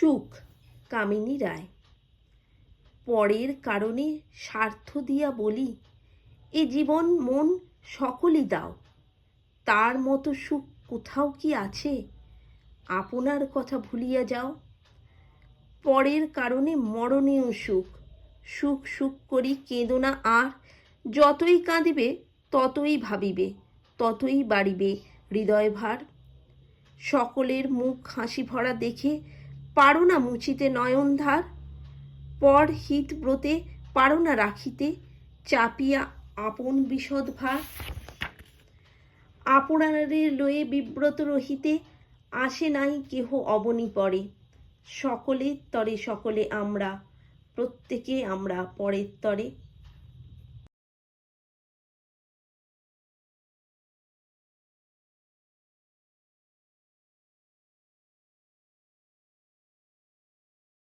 সুখ, কামিনী রায়। পরের কারণে স্বার্থ দিয়া বলি, এ জীবন মন সকলই দাও। তার মতো সুখ কোথাও কি আছে? আপনার কথা ভুলিয়া যাও। পরের কারণে মরণীয় সুখ সুখ সুখ করি কেঁদো না আর। যতই কাঁদিবে, ততই ভাবিবে, ততই বাড়িবে হৃদয় ভার সকলের মুখ হাসি ভরা দেখে পারো না মুচিতে নয়ন ধার। পর হিত ব্রতে পারো না রাখিতে, চাপিয়া আপন বিশদ ভার। আপনারে লয়ে বিব্রত রহিতে, আসে নাই কেহ অবনি পরে। সকলের তরে সকলে আমরা, প্রত্যেকে আমরা পরের তরে।